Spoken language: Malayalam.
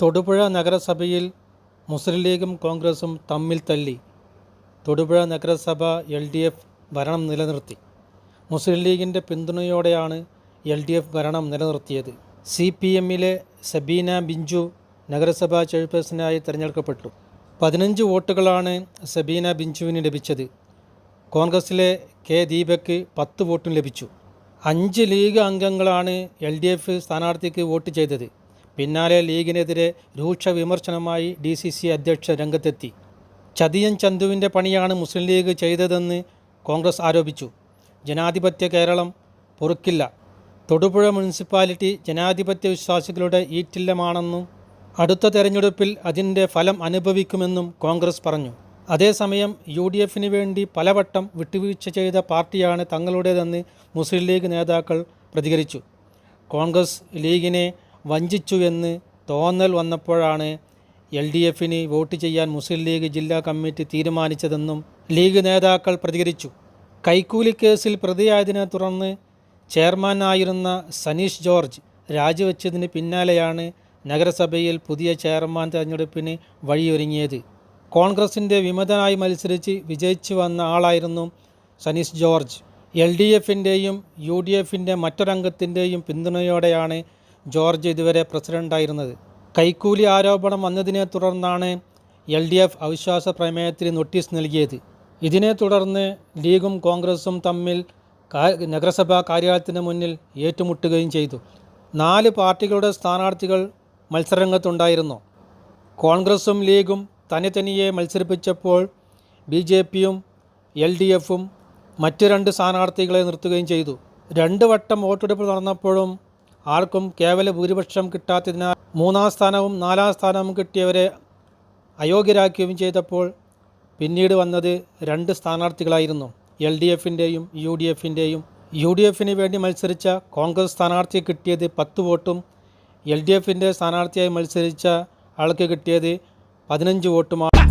തൊടുപുഴ നഗരസഭയിൽ മുസ്ലിം ലീഗും കോൺഗ്രസും തമ്മിൽ തല്ലി. തൊടുപുഴ നഗരസഭ എൽ ഡി എഫ് ഭരണം നിലനിർത്തി. മുസ്ലിം ലീഗിന്റെ പിന്തുണയോടെയാണ് എൽ ഡി എഫ് ഭരണം നിലനിർത്തിയത്. സി പി എമ്മിലെ സബീന ബിഞ്ചു നഗരസഭാ ചെയർപേഴ്സണായി തിരഞ്ഞെടുക്കപ്പെട്ടു. പതിനഞ്ച് വോട്ടുകളാണ് സബീന ബിഞ്ചുവിന് ലഭിച്ചത്. കോൺഗ്രസിലെ കെ ദീപക്ക് പത്ത് വോട്ടും ലഭിച്ചു. അഞ്ച് ലീഗ് അംഗങ്ങളാണ് എൽ ഡി എഫ് സ്ഥാനാർത്ഥിക്ക് വോട്ട് ചെയ്തത്. പിന്നാലെ ലീഗിനെതിരെ രൂക്ഷ വിമർശനമായി ഡി സി സി അധ്യക്ഷ രംഗത്തെത്തി. ചതിയൻ ചന്തുവിന്റെ പണിയാണ് മുസ്ലിം ലീഗ് ചെയ്തതെന്ന് കോൺഗ്രസ് ആരോപിച്ചു. ജനാധിപത്യ കേരളം പൊറുക്കില്ല. തൊടുപുഴ മുനിസിപ്പാലിറ്റി ജനാധിപത്യ വിശ്വാസികളുടെ ഈറ്റില്ലമാണെന്നും അടുത്ത തെരഞ്ഞെടുപ്പിൽ അതിന്റെ ഫലം അനുഭവിക്കുമെന്നും കോൺഗ്രസ് പറഞ്ഞു. അതേസമയം യു ഡി എഫിന് വേണ്ടി പലവട്ടം വിട്ടുവീഴ്ച ചെയ്ത പാർട്ടിയാണ് തങ്ങളുടേതെന്ന് മുസ്ലിം ലീഗ് നേതാക്കൾ പ്രതികരിച്ചു. കോൺഗ്രസ് ലീഗിനെ വഞ്ചിച്ചു എന്ന് തോന്നൽ വന്നപ്പോഴാണ് എൽ ഡി എഫിന് വോട്ട് ചെയ്യാൻ മുസ്ലിം ലീഗ് ജില്ലാ കമ്മിറ്റി തീരുമാനിച്ചതെന്നും ലീഗ് നേതാക്കൾ പ്രതികരിച്ചു. കൈക്കൂലി കേസിൽ പ്രതിയായതിനെ തുടർന്ന് ചെയർമാനായിരുന്ന സനീഷ് ജോർജ് രാജിവെച്ചതിന് പിന്നാലെയാണ് നഗരസഭയിൽ പുതിയ ചെയർമാൻ തെരഞ്ഞെടുപ്പിന് വഴിയൊരുങ്ങിയത്. കോൺഗ്രസിന്റെ വിമതനായി മത്സരിച്ച് വിജയിച്ചു വന്ന ആളായിരുന്നു സനീഷ് ജോർജ്. എൽ ഡി എഫിന്റെയും യു ഡി എഫിന്റെ മറ്റൊരംഗത്തിന്റെയും പിന്തുണയോടെയാണ് ജോർജ് ഇതുവരെ പ്രസിഡന്റായിരുന്നത് കൈക്കൂലി ആരോപണം വന്നതിനെ തുടർന്നാണ് എൽ ഡി എഫ് അവിശ്വാസ പ്രമേയത്തിന് നോട്ടീസ് നൽകിയത്. ഇതിനെ തുടർന്ന് ലീഗും കോൺഗ്രസും തമ്മിൽ നഗരസഭാ കാര്യാലയത്തിന് മുന്നിൽ ഏറ്റുമുട്ടുകയും ചെയ്തു. നാല് പാർട്ടികളുടെ സ്ഥാനാർത്ഥികൾ മത്സരരംഗത്തുണ്ടായിരുന്നു. കോൺഗ്രസും ലീഗും തനി തനിയെ മത്സരിപ്പിച്ചപ്പോൾ ബി ജെ പിയും എൽ ഡി എഫും മറ്റ് രണ്ട് സ്ഥാനാർത്ഥികളെ നിർത്തുകയും ചെയ്തു. രണ്ട് വട്ടം വോട്ടെടുപ്പ് നടന്നപ്പോഴും ആർക്കും കേവല ഭൂരിപക്ഷം കിട്ടാത്തതിനാൽ മൂന്നാം സ്ഥാനവും നാലാം സ്ഥാനവും കിട്ടിയവരെ അയോഗ്യരാക്കുകയും ചെയ്തപ്പോൾ പിന്നീട് വന്നത് രണ്ട് സ്ഥാനാർത്ഥികളായിരുന്നു. എൽ ഡി എഫിന്റെയും യു ഡി എഫിന്റെയും യു ഡി എഫിന് വേണ്ടി മത്സരിച്ച കോൺഗ്രസ് സ്ഥാനാർത്ഥി കിട്ടിയത് പത്ത് വോട്ടും എൽ ഡി എഫിന്റെ സ്ഥാനാർത്ഥിയായി മത്സരിച്ച ആൾക്ക് കിട്ടിയത് പതിനഞ്ച് വോട്ടുമാണ്